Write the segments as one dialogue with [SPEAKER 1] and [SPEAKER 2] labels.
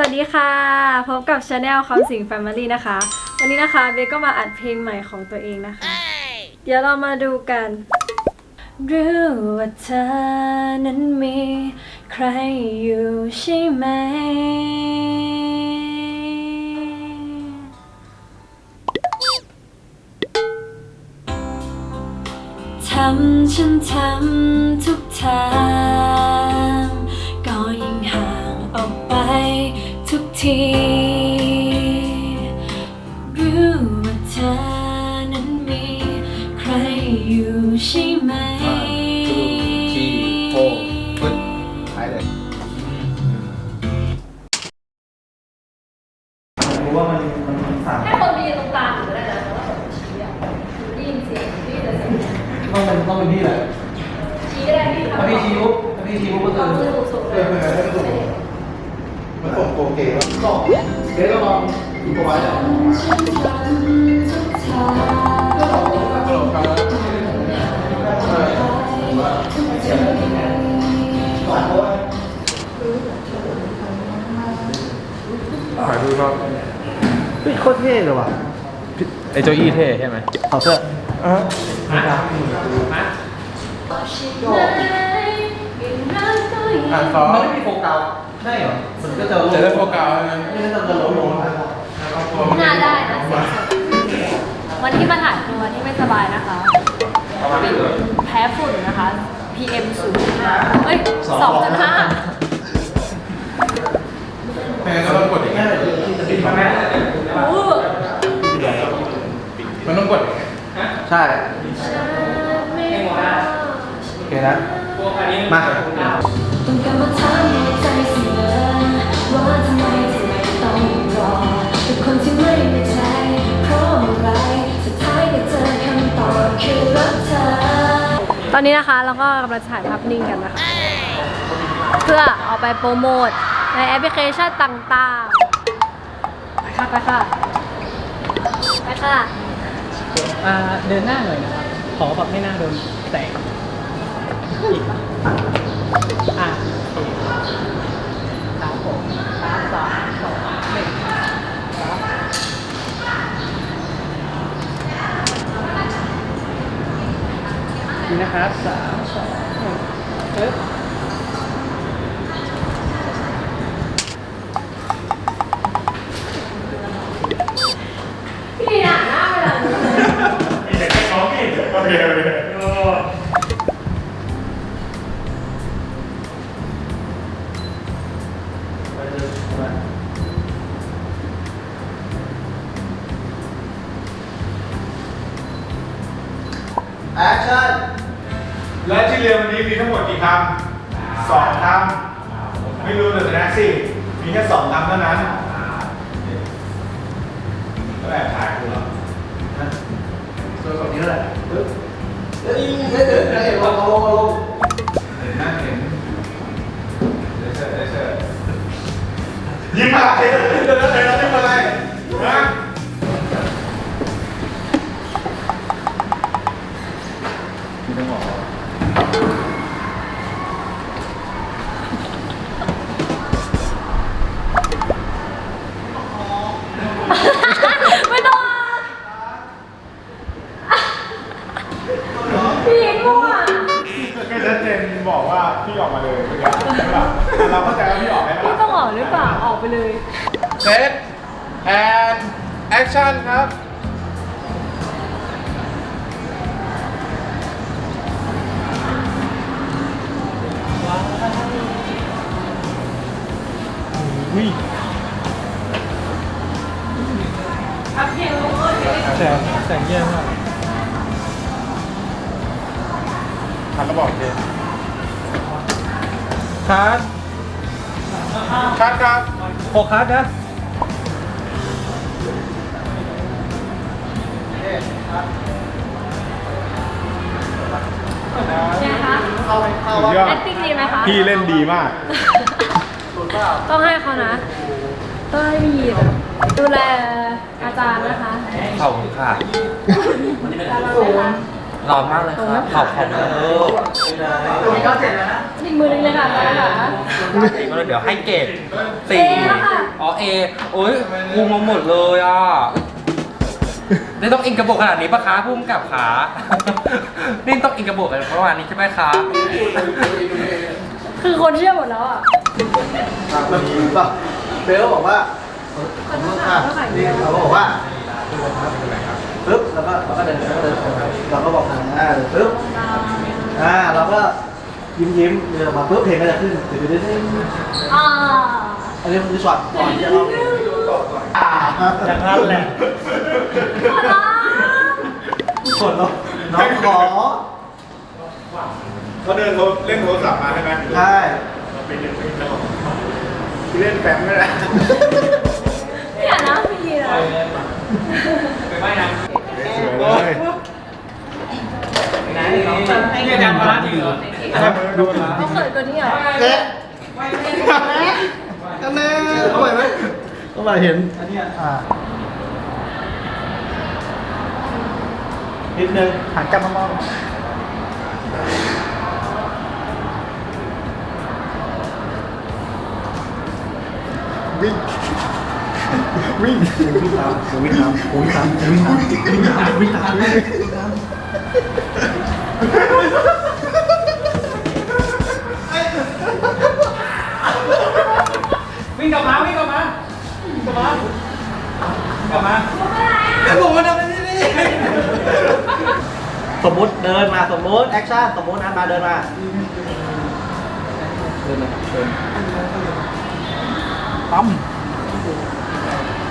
[SPEAKER 1] สวัสดีค่ะพบกับชาแนลคำสิงแฟมิลี่นะคะ วันนี้นะคะเบสก็มาอัดเพลงใหม่ของตัวเองนะคะ เดี๋ยวเรามาดูกันรู้ว่าเธอนั้นมีใครอยู่ใช่ไหม ทำฉันทำทุกทาง ทุกทีรู้ว่าเธอนั้นมีใครอยู่ใช่ไหม
[SPEAKER 2] ที่โอ้ปึ๊ดหายเลย
[SPEAKER 3] รู้ว่ามันมันมันสั่น
[SPEAKER 1] ให้คนไปยืนตรงกลางก็ได้นะแต่ว่าผมชี้อะได้ยินเสียงได้ยินแต่เสียง
[SPEAKER 3] ต้องเป็นต้องเป็นพี่แหละ
[SPEAKER 1] ชี้ก็ได้พี่
[SPEAKER 3] ถ้าพี่ชี้ปุ๊บถ้าพี่ชี้ปุ๊บก็
[SPEAKER 1] เอา
[SPEAKER 3] คือ
[SPEAKER 1] มือสูงๆ
[SPEAKER 2] เออเออเออเออ มันส่งโปรเกม สอเดี๋ยวเราลองดูประวัติอะ
[SPEAKER 1] ฉันทำทุกทาง
[SPEAKER 2] ตลกครับเออถ่ายรูปครับ
[SPEAKER 3] เฮ้ยโคตรเท่เลยว่ะ
[SPEAKER 2] ไอโจอี้เท่ใช่ไหม
[SPEAKER 3] ขอเสื้ออะ
[SPEAKER 2] อ่านซอ
[SPEAKER 3] มันไม่มีโฟกัสใช่เหรอมันก็จะ
[SPEAKER 2] จะได้โฟกัสนะ
[SPEAKER 3] ไม่ได้จะล้มลง
[SPEAKER 1] น่าได้นะเสียงสดวันที่มาถ่ายคือวันที่ไม่สบายนะคะแพ้ฝุ่นนะคะ PM 0.5เอ้ย2.5
[SPEAKER 2] แม่ก็ต้องกดอย่าง
[SPEAKER 3] แม่
[SPEAKER 2] เงี้ย
[SPEAKER 3] ที่จะปิดมาแม่
[SPEAKER 1] โอ้
[SPEAKER 2] มันต้องกดอย่างเงี้ย
[SPEAKER 3] ใช่โอเคนะมา
[SPEAKER 1] ต้องการมาถามในใจเสมอว่าทำไมถึงไมต้องรอเป็นคนที่ไม่แน่ใจเพราะอะไรสุดท้ายก็เจอคำตอบคือรักเธอ ตอนนี้นะคะเราก็กำลังถ่ายภาพนิ่งกันนะคะ เพื่อเอาไปโปรโมทในแอปพลิเคชันต่างๆ ไปค่ะไปค่ะไปค่ะ
[SPEAKER 4] อ่าเดินหน้าหน่อยนะครับ ขอแบบไม่หน้าโดนแสงอีก อะโอเคครับผมสามสองสองหนึ่งครับนี่นะครับสามสองหนึ่งปึ๊บ
[SPEAKER 3] แอคชั่น
[SPEAKER 5] และที่เรียนวันนี้มีทั้งหมดกี่คำสองคำไม่รู้เลยแต่นะสิมีแค่สองคำเท่านั้นก็แอบถ่ายกูเหรอ
[SPEAKER 3] ตัวแบบนี้แหละปึ๊บเฮ้ยเฮ้ยเฮ้ยเฮ้ยลงลงลง
[SPEAKER 5] เห็นนะเห็นเดซเซอร์เดซเซอร์ยิ้มอะไรเดี๋ยวนะเดี๋ยวนะยิ้ม
[SPEAKER 1] ไปเลย
[SPEAKER 2] เซตแอนแอคชั่นครับ
[SPEAKER 4] แสงแสงเยี่ยมมาก
[SPEAKER 2] ทันแล้วบอกเจ
[SPEAKER 4] คัส
[SPEAKER 2] คัดครับ
[SPEAKER 4] หกคัสนะ
[SPEAKER 1] เนี่ยคะ
[SPEAKER 5] สุดยอด
[SPEAKER 1] acting ดีไหมคะ
[SPEAKER 5] พี่เล่นดีมาก
[SPEAKER 1] ต้องให้เขานะ ต้องให้พี่หญิงดูแลอาจารย์นะคะ
[SPEAKER 2] ขอบคุณค่ะ
[SPEAKER 1] อาจารย์นะคะ
[SPEAKER 2] ข
[SPEAKER 6] ร้อนมากเลยครับขอบคุณเออ
[SPEAKER 3] ตรงนี้ก็เสร็จแล้วนะ
[SPEAKER 1] อีกมือหนึงเลยค่ะมาค่ะ
[SPEAKER 6] ก็เลยเดี๋ยวให้เกรดสี่
[SPEAKER 1] เอแล้วค่ะ
[SPEAKER 6] อ๋อเอโอ้ยกูงงหมดเลยอะนี่ต้องอินกระบอกขนาดนี้ปะคะพุ่มกับขา นี่ต้องอินกระบอกกันประมาณนี้ใช่ไหมคะ
[SPEAKER 1] คือคนเชื่อหมดแล้วอะ
[SPEAKER 2] แบบนี้ป่ะเบลบอกว่าขอบคุณค่ะนี่เขาก็บอกว่า ปึ๊บแล้วก็เราก็เดินเราก็เดินเราก็บอกอ่าปึ๊บอ่าเราก็ยิ้มยิ้มเดินออกมาปึ๊บเพลงก็จะขึ้นเดี๋ยวเดี๋ยวเดี๋ยว
[SPEAKER 1] อ่า
[SPEAKER 2] อันนี้คือช็อตก่อนที่จะเล่าเพลงอ่าอย่างนั้นแหละ
[SPEAKER 1] ขอร้อง
[SPEAKER 2] ส่วนน้องน้องขอ
[SPEAKER 5] เขาเดินโทรเล่นโทรศัพท์มาใช่ไหม
[SPEAKER 2] ใช่
[SPEAKER 5] ที่เล่นแฟมไม่ได้
[SPEAKER 1] เนี่ยนะพี่นะ
[SPEAKER 5] สวยเลย
[SPEAKER 4] นี่อาจารย์พละจริงเหรอ
[SPEAKER 5] ดูนะ
[SPEAKER 1] เขาเขินกว่านี้เหรอ
[SPEAKER 2] เอ๊ะกันแน่เอาไปไหมเอาไปเห็นอันนี้อ่านิดนึงหันกลับมามองวิ่งวิ่งวิ่งตามวิ่งตามวิ่งตามวิ่งตามวิ่งตามวิ่งตาม
[SPEAKER 4] กลับมากลับมา
[SPEAKER 2] ผมมาทำอะไรที่นี่สมมุติเดินมาสมมุติแอคชั่นสมมุตินะมาเดินมาเดินมาเดินปั๊ม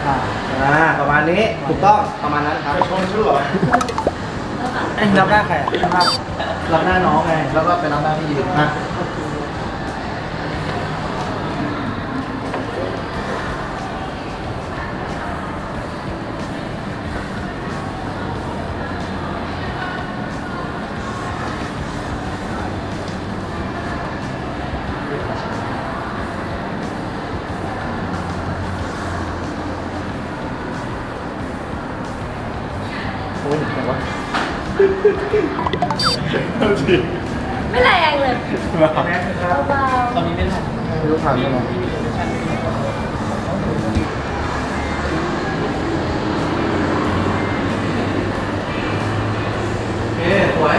[SPEAKER 2] อ่าอ่าประมาณนี้ถูกต้องประมาณนั้นครับ
[SPEAKER 5] ชนชื่อเหรอ
[SPEAKER 2] ไอ้รับหน้าใครอะรับรับหน้าน้องไงแล้วก็เป็นรับหน้าพี่นะ
[SPEAKER 1] ไม่แรงเลยเบา
[SPEAKER 4] ตอนนี้ไม่ทัน
[SPEAKER 2] ไม่รู้ผ่านยังไง
[SPEAKER 3] เอ๊สวย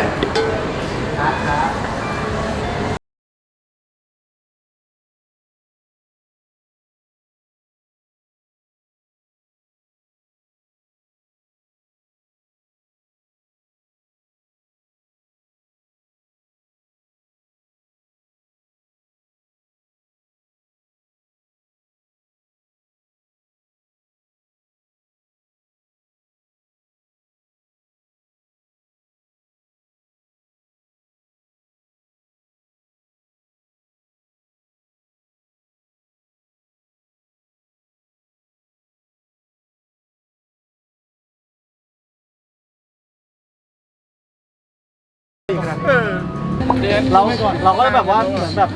[SPEAKER 2] เราเราก็แบบว่าเหมือนแบบ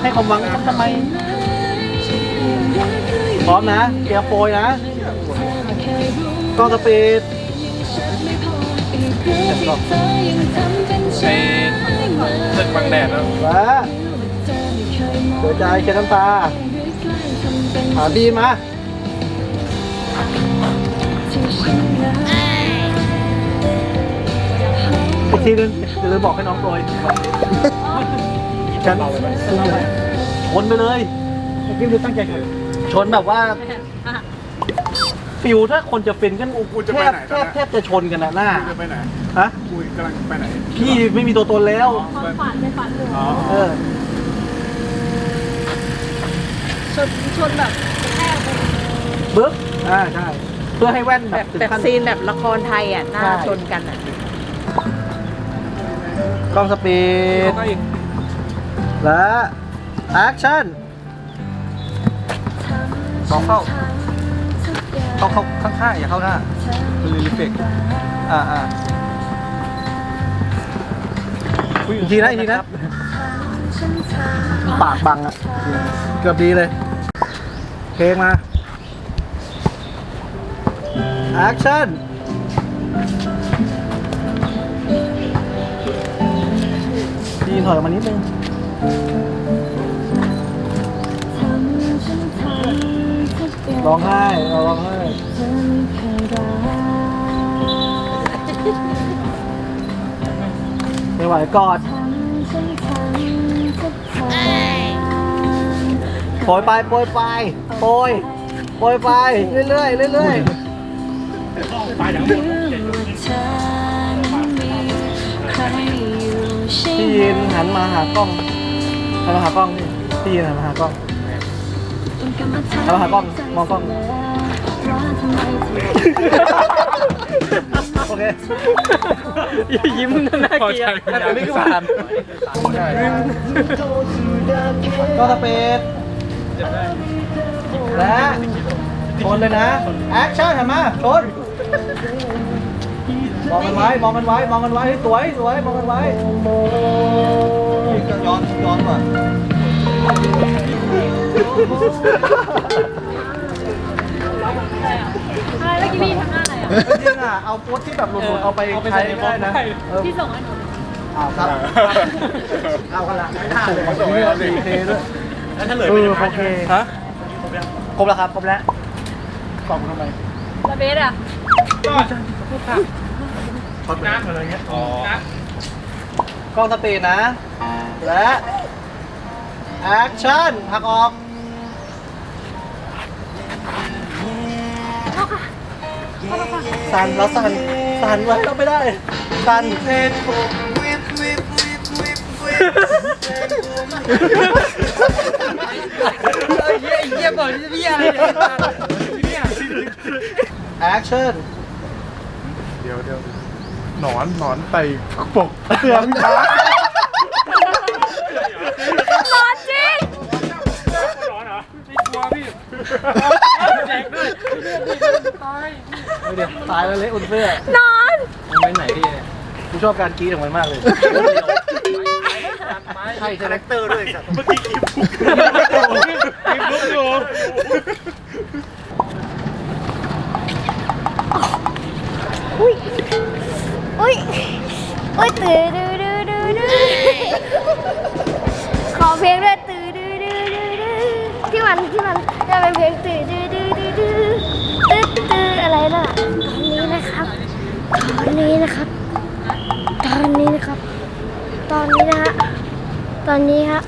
[SPEAKER 2] ให้ความหวังทำไมพร้อมนะเตรียมโปรยนะกล้องสปีด
[SPEAKER 6] ตึกบังแดดแล้ว
[SPEAKER 2] และเสียใจเช็ดน้ำตาหาบีมมา ทีนึงอย่าลืมบอกให้น้องโปรยกันชนไปเลยกิมดูตั้งใจชนแบบว่าฟิวถ้าคนจะฟินกัน
[SPEAKER 5] กูจะ
[SPEAKER 2] แท
[SPEAKER 5] ไป
[SPEAKER 2] บ
[SPEAKER 5] ไหน
[SPEAKER 2] แทบแทบจะชนกันนะหน้า
[SPEAKER 5] จะไปไหน
[SPEAKER 2] ฮะ
[SPEAKER 5] กูกำลังไปไหน
[SPEAKER 2] พี่ไม่มีตัวตนแล้ว
[SPEAKER 1] ๆความฝันในฝันหนู
[SPEAKER 5] อ๋อ
[SPEAKER 2] เออ
[SPEAKER 1] ชนชนแบบแทบเลย
[SPEAKER 2] ปึ๊บอ่าใช่ เพื่อให้แว่นแบ
[SPEAKER 7] แบบบ
[SPEAKER 2] ถึง
[SPEAKER 7] แบบ
[SPEAKER 2] ขั้น
[SPEAKER 7] ซีนแบบละครไทยอะหน้า
[SPEAKER 2] ใช่
[SPEAKER 7] ชนกันอะ
[SPEAKER 2] กล้องสปีดและแอคชั่น
[SPEAKER 6] เข้าเข้าเข้าเข้าข้างๆอย่าเข้าหน้ามันรีเฟก
[SPEAKER 2] อ่าอ่าอีกทีนะอีกทีนะ ปากบังอะเกือบดีเลย เพลงมาแอคชั่น ถอยออกมานิดนึง
[SPEAKER 1] ทำฉันทำทุกอย่าง
[SPEAKER 2] ร้องไห้เราร้องไห้
[SPEAKER 1] เธอไม่เคยรัก
[SPEAKER 2] ไม่ไหวกอด
[SPEAKER 1] ทำฉันทำทุกทาง
[SPEAKER 2] โปรยไปโปรยไปโปรยโปรยไปเรื่อยๆเรื่อย
[SPEAKER 1] หรือว่าฉันมีใครอยู่ใช่
[SPEAKER 2] ๆ
[SPEAKER 1] ไหม
[SPEAKER 2] พี่ยิน หันมาหากล้องหันมาหากล้องนี่พี่ยินหันมาหากล้องเอาหากล้องมองกล้อง
[SPEAKER 1] ว่าทำไมเธอ
[SPEAKER 2] โอเค
[SPEAKER 4] ยิ้มน่าเกลียด
[SPEAKER 2] อันนี้คือผ่านก็สเปดและชนเลยนะ แอคชั่นหันมาชน มองกันไว้ มองกันไว้ มองกันไว้เฮ้ยสวยสวย มองกันไว้ย้อนย้อนก่อน
[SPEAKER 7] อะไรเมื่อกี้พี่ทำหน้าอะไรอะ
[SPEAKER 2] จริงอะ เอาโพสที่แบบหลุดๆเอาไปใช้ได้นะเออ
[SPEAKER 7] พี่ส่งให้หนู
[SPEAKER 2] เอาครับเอากันละไม่ถ่ายเลย
[SPEAKER 5] ส่งให้เขาสิ
[SPEAKER 2] โอเคด้วย
[SPEAKER 4] แล้วถ้าเหลือ
[SPEAKER 2] เอ
[SPEAKER 4] เป็น
[SPEAKER 2] อ
[SPEAKER 4] ยังไง
[SPEAKER 2] โอเคฮะครบแล้วครับ ครบแล้วกล่องทำไม
[SPEAKER 7] แล้วเบสอะ
[SPEAKER 4] ช็อตน้ำอะไรเงี้ยอ๋อก
[SPEAKER 2] ล้องสปีดนะ และแอคชั่นหักออกสันแล้วสันสันไว้เราไม่ได้สัน
[SPEAKER 4] เฮ้ยไอ้เหี้ยบอกจะพี่อะไรเนี่ย
[SPEAKER 2] แอคชั่น
[SPEAKER 5] เดี๋ยวเดี๋ยว หนอนหนอนไต่ปกเสือมช้า
[SPEAKER 7] ร้อนจริง
[SPEAKER 4] แจกด้วย
[SPEAKER 2] เดี๋ยวตายแล้วเละอุ่นเสื้อน
[SPEAKER 7] อน
[SPEAKER 4] มึงไปไหนพี่
[SPEAKER 2] กูชอบการกรีดของมันมากเลยใช่คาแรคเตอร์ด้วยสัตว์
[SPEAKER 5] กินลุก
[SPEAKER 7] อยู่อุ้ย อุ้ยตื่นดื้อดื้อดื้อดื้อขอเพลงด้วยตื่นดื้อดื้อดื้อดื้อที่มันที่มันจะเป็นเพลงตื่นดื้อดื้อดื้อดื้อตื้อตื้ออะไรน่ะตอนนี้นะครับ ตอนนี้นะครับ ตอนนี้นะครับ ตอนนี้นะฮะตอนนี้ฮะ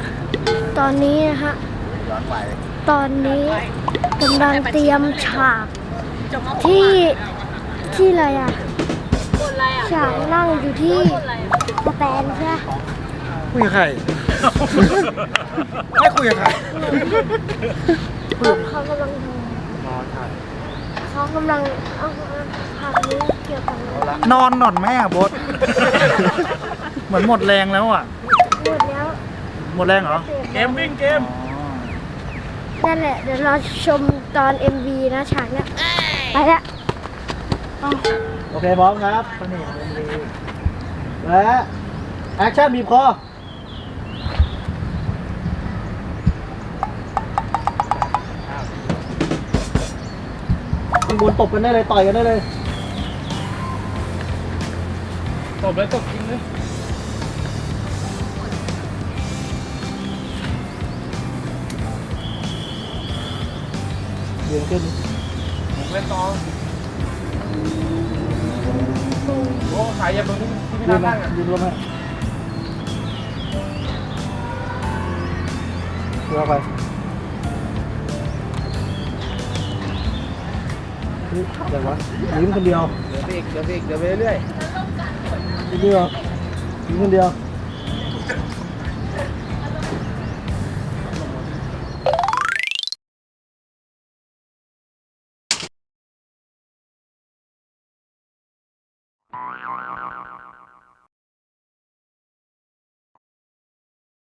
[SPEAKER 7] ตอนนี้นะฮะตอนนี้กำลังเตรียมฉากที่ที่อะไรอะ ฉากนั่งอยู่ที่สแตนใช่ไหม
[SPEAKER 2] คุยกับใคร ไม่คุยกับใคร
[SPEAKER 7] เขาเขากำลังเขากำลังเอาฉากนี้เกี่ยวกับอะไร
[SPEAKER 2] นอนหนอนแม่อะบดเหมือนหมดแรงแล้วอะ
[SPEAKER 7] หมดแล้ว
[SPEAKER 2] หมดแรงเหรอ
[SPEAKER 4] เกมวิ่งเกม
[SPEAKER 7] นั่นแหละเดี๋ยวเราชมตอน MV นะฉากเนี้ยไปละ
[SPEAKER 2] โอเคพร้อมครับนี่และแอคชั่นบีบคอข้างบนตบกันได้เลย ต่อยกันได้เลย
[SPEAKER 4] ตบแล้วตบจริงเลย
[SPEAKER 2] เดี๋ยวขึ้น
[SPEAKER 4] เล่นต่อโอ้ขายยาบนที่ที่พี่
[SPEAKER 2] ยื
[SPEAKER 4] นั
[SPEAKER 2] น
[SPEAKER 4] ท
[SPEAKER 2] นะ
[SPEAKER 4] นั่งอะ
[SPEAKER 2] ยืนรวมฮะเดี๋ยวไปเฮ้ยอะไรวะยิ้มคนเดียว
[SPEAKER 4] เดี๋ยวไปอีกเดี๋ยวไปอีกเดี๋ยวไปเรื่อย
[SPEAKER 2] ยิ้มเดียวยิ้มคนเดียว